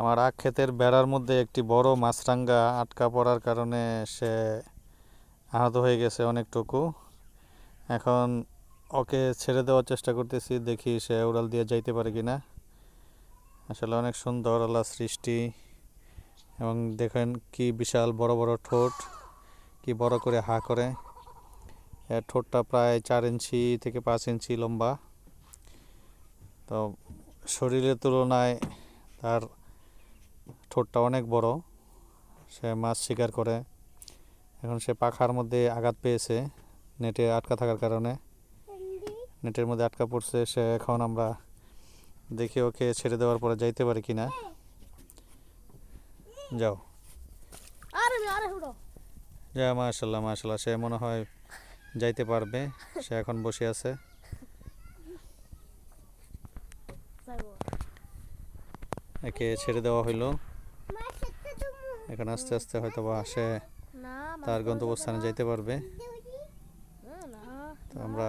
আমার আখ ক্ষেতের বেড়ার মধ্যে একটি বড় মাছরাঙ্গা আটকা পড়ার কারণে সে আহত হয়ে গেছে অনেকটুকু। এখন ওকে ছেড়ে দেওয়ার চেষ্টা করতেছি, দেখি সে উড়াল দিয়ে যাইতে পারে কি না আসলে অনেক সুন্দর, আল্লাহ সৃষ্টি। এবং দেখেন কি বিশাল বড় বড় ঠোঁট, কি বড় করে হা করে। এর ঠোঁটটা প্রায় চার ইঞ্চি থেকে পাঁচ ইঞ্চি লম্বা। তো শরীরের তুলনায় তার ঠোঁটটা অনেক বড়। সে মাছ শিকার করে। এখন সে পাখার মধ্যে আঘাত পেয়েছে নেটে আটকা থাকার কারণে। নেটের মধ্যে আটকা পড়ছে সে এখন আমরা দেখি ওকে ছেড়ে দেওয়ার পরে যাইতে পারে যাও। আমি আরে হুড়ো। যা মাশাল্লাহ মাশাল্লাহ সে মনে হয় যাইতে পারবে। সে এখন বসে আছে। একে ছেড়ে দেওয়া হইল। এখন আস্তে আস্তে হয়তো বা আসে তার গন্তব্যস্থানে যাইতে পারবে। তো আমরা